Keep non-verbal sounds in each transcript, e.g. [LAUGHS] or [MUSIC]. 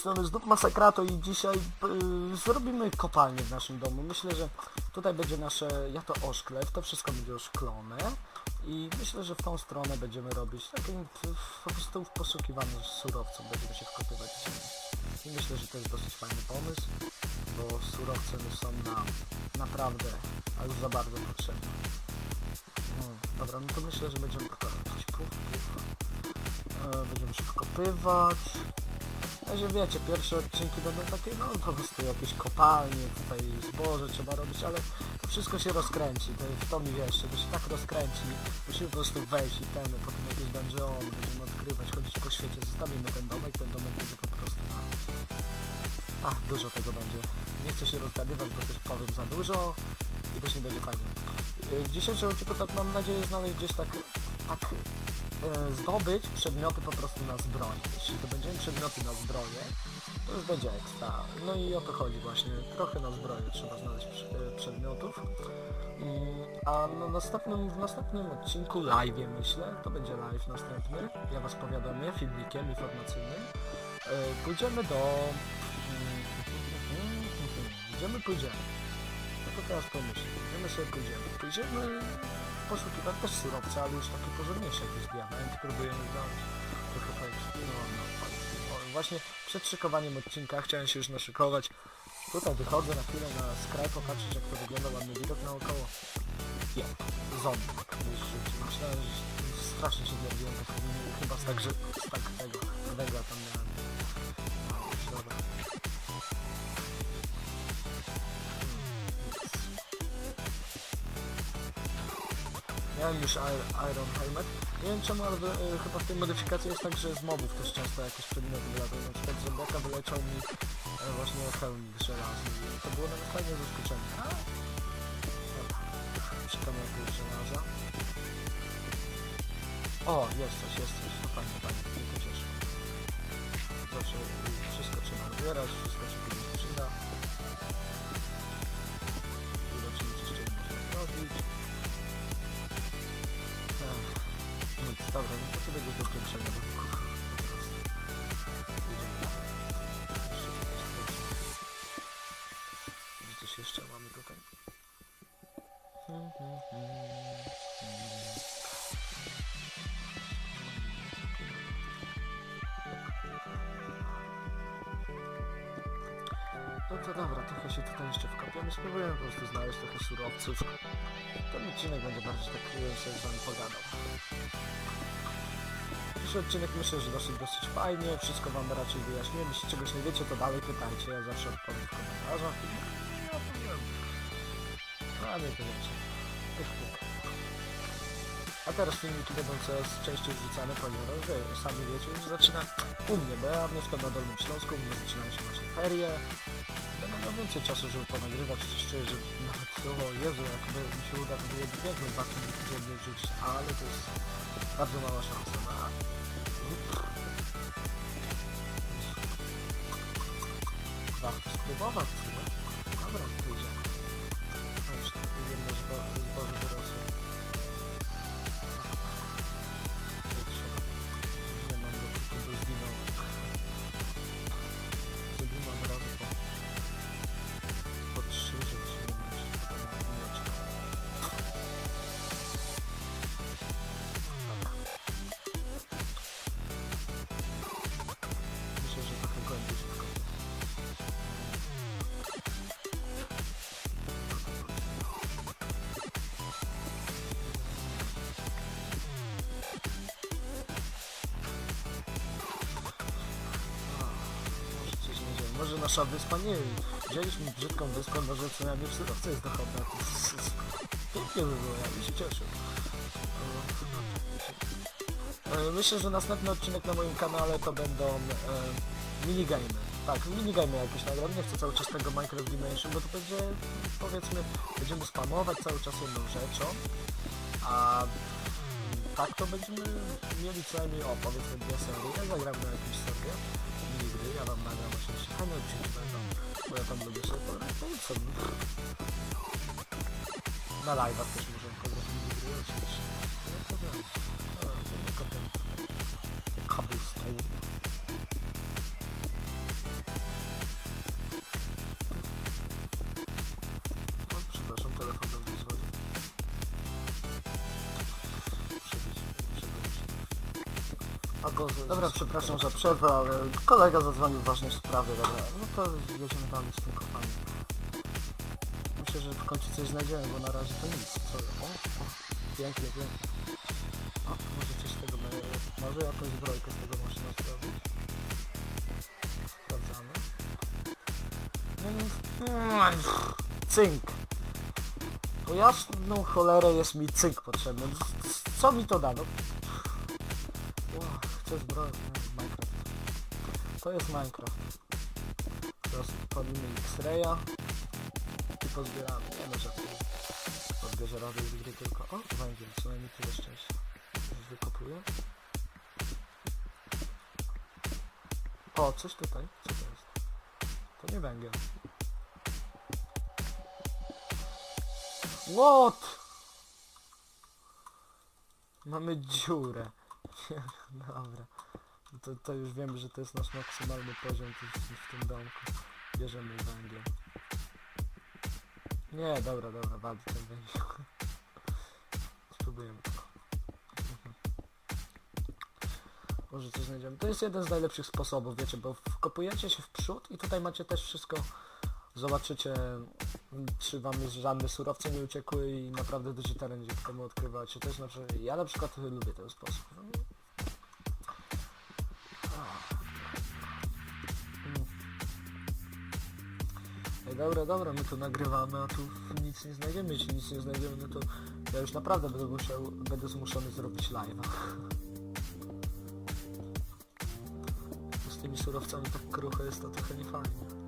strony znów Masakrato i dzisiaj y, zrobimy kopalnię w naszym domu. Myślę, że tutaj będzie nasze, ja to oszklew, to wszystko będzie oszklone i myślę, że w tą stronę będziemy robić takim p- po prostu w poszukiwaniu surowców, będziemy się wkopywać. I myślę, że to jest dosyć fajny pomysł, bo surowce no, są nam naprawdę, a już za bardzo potrzebne. No, dobra, no to myślę, że będziemy puf. E, będziemy się wkopywać. No, że wiecie, pierwsze odcinki będą takie, no po prostu jakieś kopalnie, tutaj zboże trzeba robić, ale to wszystko się rozkręci, to, w to mi wiesz, to się tak rozkręci, musimy po prostu wejść i ten, potem jakieś dungeony, będziemy odkrywać, chodzić po świecie, zostawimy ten domek, ten domek będzie po prostu. Ach, dużo tego będzie. Nie chcę się rozgadywać, bo też powiem za dużo i też nie będzie fajnie. Y, W dzisiejszym odcinku tak mam nadzieję znaleźć gdzieś tak, tak zdobyć przedmioty po prostu na zbroję. Jeśli to będziemy przedmioty na zbroję, to już będzie ekstra. No i o to chodzi właśnie. Trochę na zbroję trzeba znaleźć e, przedmiotów. A na następnym, w następnym odcinku live myślę, to będzie live następny. Ja was powiadomię filmikiem informacyjnym. E, Pójdziemy do... [LAUGHS] mm, Idziemy, pójdziemy. No to teraz pomyśl. Idziemy sobie pójdziemy. Pójdziemy poszukiwać też surowca, ale już takie porządniejsze jakieś diamenty próbujemy znaleźć. Trochę powiedzieć, no, no, no, właśnie przed szykowaniem odcinka chciałem się już naszykować. Tutaj wychodzę na chwilę na skraj, popatrzeć jak to wygląda, ładny widok naokoło. Je, zombie. Już rzucił. Myślałem, że strasznie się znerwiłem, tak chyba z tak, że z tak tego tam miałem. Miałem już Ir- Iron Helmet. Nie wiem czemu, ale e, chyba w tej modyfikacji jest tak, że z mobów też często jakieś przedmioty wylatują. Na przykład z zombiaka wyleciał mi e, właśnie helmik żelazny. I to było nawet fajne zaskoczenie. A? Szukam jakiegoś żelaza. O, jest coś, jest coś. No fajnie, fajnie. Mnie to cieszy. Zawsze wszystko trzeba zbierać, wszystko się kiedyś przyda. Zobaczymy, co jeszcze można zrobić. Dobra, no to sobie go do pierwszego do po prostu. Idziemy. Jeszcze mamy tutaj? No to dobra, trochę się tutaj jeszcze wkopiemy. Spróbujemy po prostu znaleźć trochę surowców. Ten odcinek będzie bardziej tak e, sobie z wami pogadał. Pierwszy odcinek myślę, że dosyć, dosyć fajnie, wszystko wam raczej wyjaśniłem. Jeśli czegoś nie wiecie, to dalej pytajcie, ja zawsze odpowiem w komentarzach. Ja powiem. No, a nie to wiecie. Pyk, pyk. A teraz filmiki będą coraz częściej wrzucane, ponieważ wy sami wiecie, już zaczyna u mnie, bo ja mieszkam na Dolnym Śląsku, u mnie zaczynają się właśnie ferie. Miał więcej czasu, żeby ponagrywać, czuję, że nawet o Jezu, jakby mi się uda, to było biegły dwa filmiki dziennie wrzucić, ale to jest bardzo mała szansa na... Warto spróbować, chyba. Dobra, pójdzie. Może nasza wyspa nie. Wzięliśmy brzydką wyspę, może co najmniej w surowce jest jest- jest- Pięknie by było, ja bym się cieszył. E, Myślę, że następny odcinek na moim kanale to będą e, minigamy. Tak, minigamy jakieś nagram. Nie chcę cały czas tego Minecraft Dimension, bo to będzie, powiedzmy, będziemy spamować cały czas jedną rzeczą, a tak to będziemy mieli co najmniej, o, powiedzmy dwie serie. Ja zagram na bo ja tam lubię sobie i co, na live'ach też Boże, dobra, przepraszam za przerwę, ale kolega zadzwonił w ważnej sprawie, dobra. No to jedziemy dalej z tym kopaniem. Myślę, że w końcu coś znajdziemy, bo na razie to nic. Co? O, o, pięknie, pięknie. O, może coś z tego będzie. Może jakąś zbrojkę z tego można zrobić. Sprawdzamy. No nie... Cynk. Po jasną cholerę jest mi cynk potrzebny. Co mi to da? No, Wow, zbroję. Nie, Minecraft. To jest Minecraft. Teraz palimy X-Raya i pozbieramy. Nie no żartuję. Odbierze gry tylko. O, węgiel, co najmniej tyle szczęścia. Już wykopuję. O, coś tutaj. Co to jest? To nie węgiel. What? Mamy dziurę. [LAUGHS] Dobra. To, to już wiemy, że to jest nasz maksymalny poziom tu w, tym domku. Bierzemy węgiel. Nie, dobra, dobra, wali ten węgiel. [LAUGHS] Spróbujemy tylko. Mhm. Może coś znajdziemy. To jest jeden z najlepszych sposobów, wiecie, bo wkopujecie się w przód i tutaj macie też wszystko. Zobaczycie, czy wam już żadne surowce nie uciekły i naprawdę duży teren gdzie komu odkrywacie. To jest znaczy, ja na przykład lubię ten sposób. Dobra, dobra, my tu nagrywamy, a tu nic nie znajdziemy. Jeśli nic nie znajdziemy, no to ja już naprawdę będę musiał, będę zmuszony zrobić live'a. [LAUGHS] Z tymi surowcami tak krucho jest to trochę niefajnie.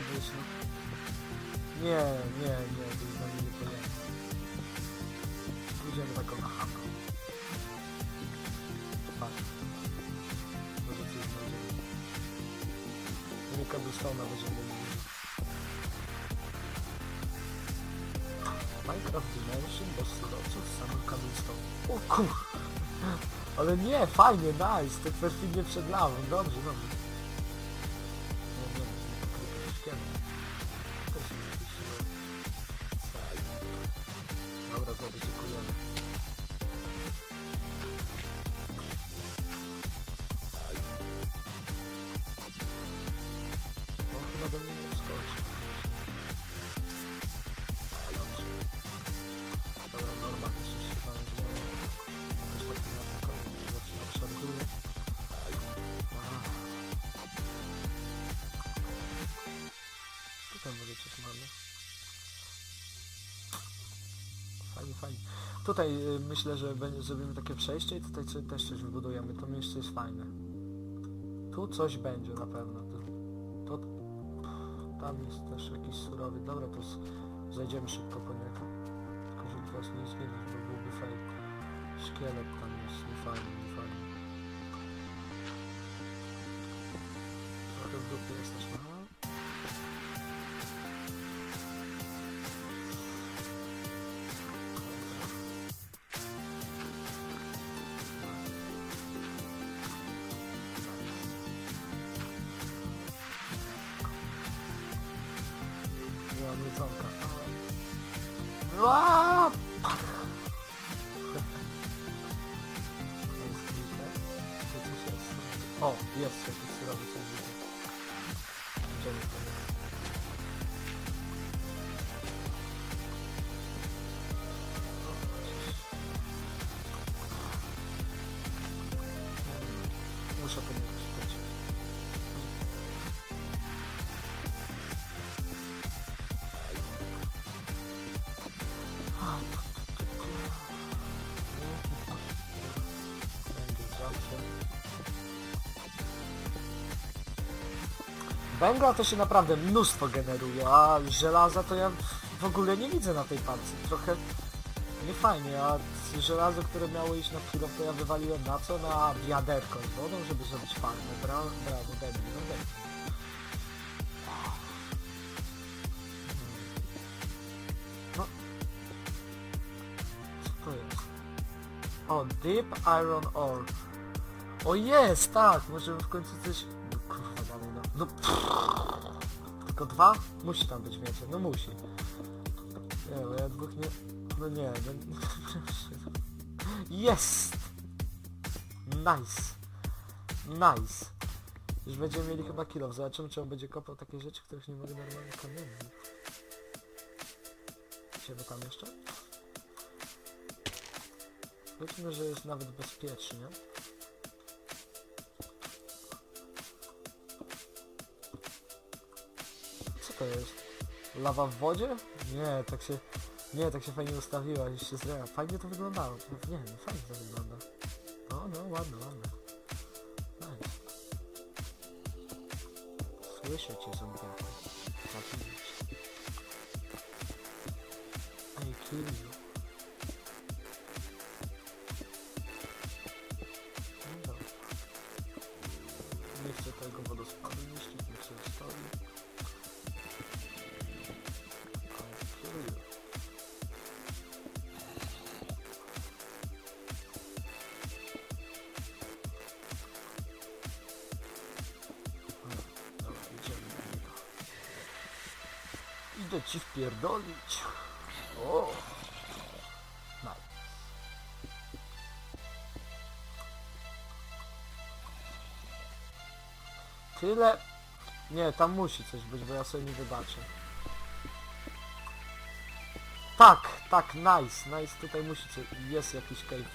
No? Nie, nie, nie, to jest dla mnie niepojęte. Pójdziemy taką na haku. Patrz. Może coś znajdziemy. Nie cobblestone'a będziemy mieli. Minecraft Dimension bez surowców, samym cobblestone. O kur... [LAUGHS] Ale nie, fajnie, nice, to perfidnie przed lawą, dobrze, dobrze. Tutaj y, myślę, że będzie, zrobimy takie przejście i tutaj co- też coś wybudujemy. To miejsce jest fajne. Tu coś będzie na pewno. To, to tam jest też jakiś surowy. Dobra, to z, zejdziemy szybko po niego. Tylko żeby was nie zwiedzić, bo byłby fail. Szkielet tam jest, niefajny, niefajny. Trochę w dupie Czy coś jest? O, jest jakiś surowy coś widzę. Idziemy po Węgla to się naprawdę mnóstwo generuje, a żelaza to ja w ogóle nie widzę na tej partii. Trochę niefajnie, a żelazo, które miało iść na chwilę, to ja wywaliłem na co? Na wiaderko z wodą, żeby zrobić farmę. Brawo, brawo, debil, no debil. No. O, Deep Iron Ore. O jest, tak! Możemy w końcu coś no no. No. Tylko dwa? Musi tam być więcej, no musi. Nie, bo ja dwóch nie... No nie, no... [LAUGHS] Jest! Nice. Nice. Już będziemy mieli chyba kilo. Zobaczymy, czy on będzie kopał takie rzeczy, których nie mogę normalnie kamieniem. Idziemy tam jeszcze? Powiedzmy, że jest nawet bezpiecznie. To jest? Lawa w wodzie? Nie, tak się... Nie, tak się fajnie ustawiła, już się zręła. Fajnie to wyglądało. Nie, no fajnie to wygląda. No, no, ładne, ładne. Nice. Słyszę cię, zombiaku. Tak mówić. Ej, kill you. Idę ci wpierdolić. O! Nice. Tyle... Nie, tam musi coś być, bo ja sobie nie wybaczę. Tak, tak, nice, nice, tutaj musi coś... Jest jakiś cave.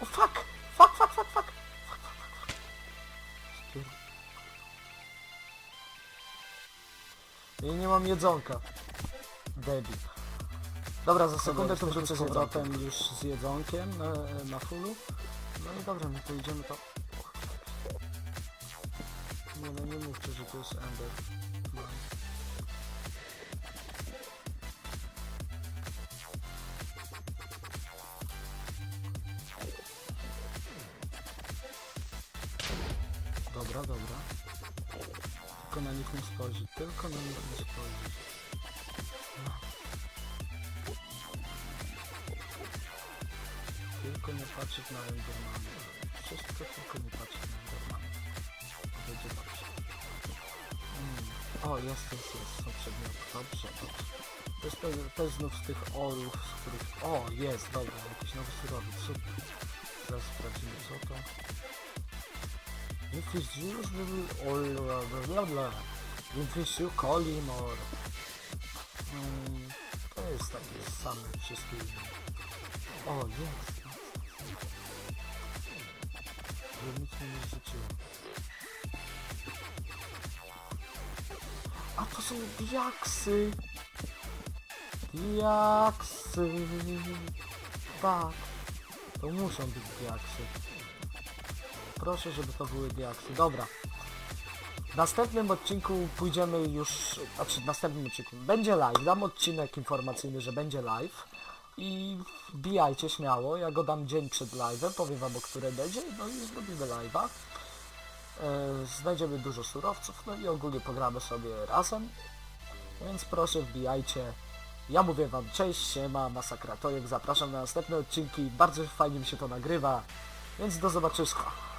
O fuck! Fuck, fuck, fuck, fuck! Ja nie mam jedzonka. Debil. Dobra, za sekundę tu wrócę z powrotem już z jedzonkiem na, na fullu. No i dobra, no to idziemy to... Nie no, nie mówcie, że to jest Ender. No. Dobra, dobra. Tylko na nich nie spojrzeć, tylko na nich nie spojrzeć. Tylko nie patrzeć na Endermana. Wszystko tylko nie patrzeć na Endermana. Będzie dobrze. Mm. O, jest, jest, jest. Są przedmioty. Dobrze, dobrze. To jest, to, jest znów z tych orów, z których... O, jest, dobra, jakiś nowy surowiec, super. Teraz sprawdzimy co to. If it's usually all blah blah blah blah. If it's you call him or... Mm, to jest takie same wszystkie inne. O, jest. A to są diaksy! Diaksy! Tak. To muszą być diaksy. Proszę, żeby to były diaksy. Dobra. W następnym odcinku pójdziemy już... Znaczy, w następnym odcinku będzie live. Dam odcinek informacyjny, że będzie live. I wbijajcie śmiało. Ja go dam dzień przed live'em. Powiem wam, o które będzie. No i zrobimy live'a. E, znajdziemy dużo surowców. No i ogólnie pogramy sobie razem. Więc proszę wbijajcie. Ja mówię wam cześć, siema, Masakra Tojek. Zapraszam na następne odcinki. Bardzo fajnie mi się to nagrywa. Więc do zobaczyska.